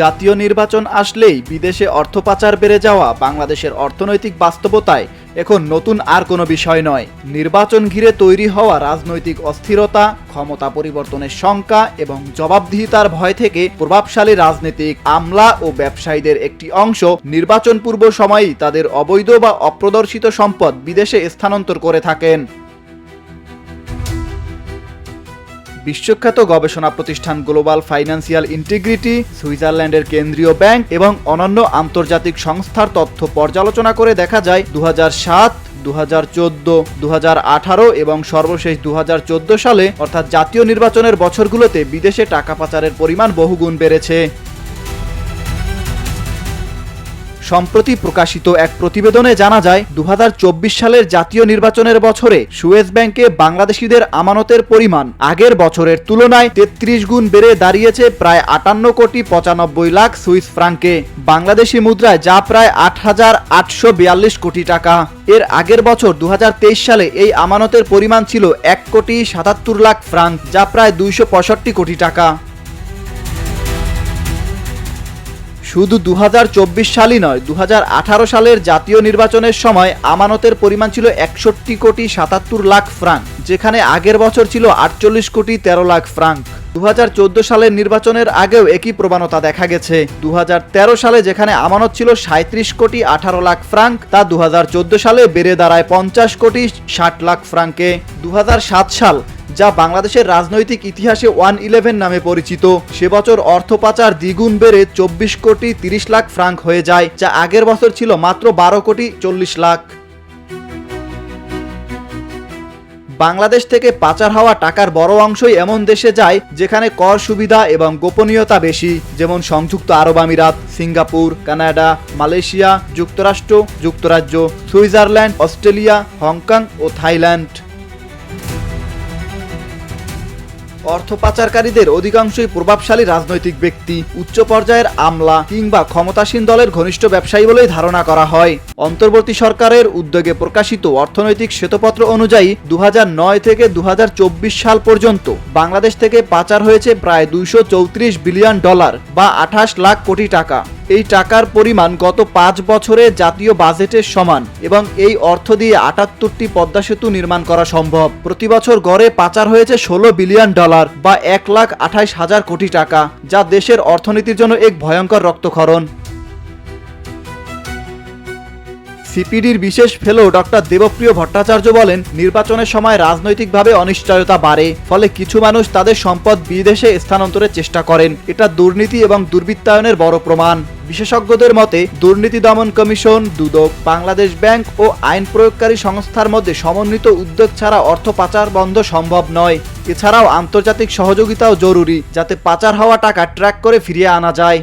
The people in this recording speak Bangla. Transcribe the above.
জাতীয় নির্বাচন আসলেই বিদেশে অর্থ পাচার বেড়ে যাওয়া বাংলাদেশের অর্থনৈতিক বাস্তবতায় এখন নতুন আর কোনো বিষয় নয়। নির্বাচন ঘিরে তৈরি হওয়া রাজনৈতিক অস্থিরতা, ক্ষমতা পরিবর্তনের শঙ্কা এবং জবাবদিহিতার ভয় থেকে প্রভাবশালী রাজনীতিক আমলা ও ব্যবসায়ীদের একটি অংশ নির্বাচন পূর্ব সময়েই তাদের অবৈধ বা অপ্রদর্শিত সম্পদ বিদেশে স্থানান্তর করে থাকেন। বিশ্বখ্যাত গবেষণা প্রতিষ্ঠান গ্লোবাল ফাইন্যান্সিয়াল ইন্টিগ্রিটি, সুইজারল্যান্ডের কেন্দ্রীয় ব্যাংক এবং অনন্য আন্তর্জাতিক সংস্থার তথ্য পর্যালোচনা করে দেখা যায় দু সাত দু হাজার এবং সর্বশেষ দু হাজার চোদ্দ সালে অর্থাৎ জাতীয় নির্বাচনের বছরগুলোতে বিদেশে টাকা পাচারের পরিমাণ বহুগুণ বেড়েছে। সম্প্রতি প্রকাশিত এক প্রতিবেদনে জানা যায় দু হাজার চব্বিশ সালের জাতীয় নির্বাচনের বছরে সুয়েজ ব্যাংকে বাংলাদেশিদের আমানতের পরিমাণ আগের বছরের তুলনায় তেত্রিশ গুণ বেড়ে দাঁড়িয়েছে প্রায় আটান্ন কোটি পঁচানব্বই লাখ সুইস ফ্রাঙ্কে। বাংলাদেশি মুদ্রায় যা প্রায় আট হাজার আটশো বিয়াল্লিশ কোটি টাকা। এর আগের বছর দু হাজার তেইশ সালে এই আমানতের পরিমাণ ছিল এক কোটি সাতাত্তর লাখ ফ্রাঙ্ক, যা প্রায় দুইশো পঁয়ষট্টি কোটি টাকা। শুধু দু হাজার চব্বিশ সালই নয় দু সালের জাতীয় নির্বাচনের সময় আমানতের পরিমাণ ছিল একষট্টি কোটি সাতাত্তর লাখ ফ্রাঙ্ক, যেখানে আগের বছর ছিল আটচল্লিশ কোটি তেরো লাখ ফ্রাঙ্ক। দু হাজার চোদ্দ সালের নির্বাচনের আগেও একই প্রবণতা দেখা গেছে। দু হাজার তেরো সালে যেখানে আমানত ছিল সাঁত্রিশ কোটি আঠারো লাখ ফ্রাঙ্ক, তা দু হাজার চোদ্দ সালে বেড়ে দাঁড়ায় পঞ্চাশ কোটি ষাট লাখ ফ্রাঙ্কে। দু হাজার সাত সাল যা বাংলাদেশের রাজনৈতিক ইতিহাসে ওয়ান ইলেভেন নামে পরিচিত। সে বছর অর্থ পাচার দ্বিগুণ বেড়ে চব্বিশ কোটি তিরিশ লাখ ফ্রাঙ্ক হয়ে যায়, যা আগের বছর ছিল মাত্র বারো কোটি চল্লিশ লাখ। বাংলাদেশ থেকে পাচার হওয়া টাকার বড় অংশই এমন দেশে যায়, যেখানে কর সুবিধা এবং গোপনীয়তা বেশি, যেমন সংযুক্ত আরব আমিরাত, সিঙ্গাপুর, কানাডা, মালয়েশিয়া, যুক্তরাষ্ট্র, যুক্তরাজ্য, সুইজারল্যান্ড, অস্ট্রেলিয়া, হংকং ও থাইল্যান্ড। অর্থ পাচারকারীদের অধিকাংশই প্রভাবশালী রাজনৈতিক ব্যক্তি, উচ্চ পর্যায়ের আমলা কিংবা ক্ষমতাসীন দলের ঘনিষ্ঠ ব্যবসায়ী বলেই ধারণা করা হয়। অন্তর্বর্তী সরকারের উদ্যোগে প্রকাশিত অর্থনৈতিক শ্বেতপত্র অনুযায়ী দু হাজার নয় থেকে দু হাজার চব্বিশ সাল পর্যন্ত বাংলাদেশ থেকে পাচার হয়েছে প্রায় দুইশো চৌত্রিশ বিলিয়ন ডলার বা আঠাশ লাখ কোটি টাকা। এই টাকার পরিমাণ গত পাঁচ বছরে জাতীয় বাজেটের সমান এবং এই অর্থ দিয়ে আটাত্তরটি পদ্মা সেতু নির্মাণ করা সম্ভব। প্রতি বছর গড়ে পাচার হয়েছে ষোলো বিলিয়ন ডলার বা এক লাখ আঠাইশ হাজার কোটি টাকা, যা দেশের অর্থনীতির জন্য এক ভয়ঙ্কর রক্তক্ষরণ। সিপিডির বিশেষ ফেলো ডক্টর দেবপ্রিয় ভট্টাচার্য বলেন, নির্বাচনের সময় রাজনৈতিকভাবে অনিশ্চয়তা বাড়ে, ফলে কিছু মানুষ তাদের সম্পদ বিদেশে স্থানান্তরের চেষ্টা করেন। এটা দুর্নীতি এবং দুর্বৃত্তায়নের বড় প্রমাণ। বিশেষজ্ঞদের মতে, দুর্নীতি দমন কমিশন, দুদক, বাংলাদেশ ব্যাংক ও আইন প্রয়োগকারী সংস্থার মধ্যে সমন্বিত উদ্যোগ ছাড়া অর্থ পাচার বন্ধ সম্ভব নয়। এছাড়াও আন্তর্জাতিক সহযোগিতাও জরুরি, যাতে পাচার হওয়া টাকা ট্র্যাক করে ফিরিয়ে আনা যায়।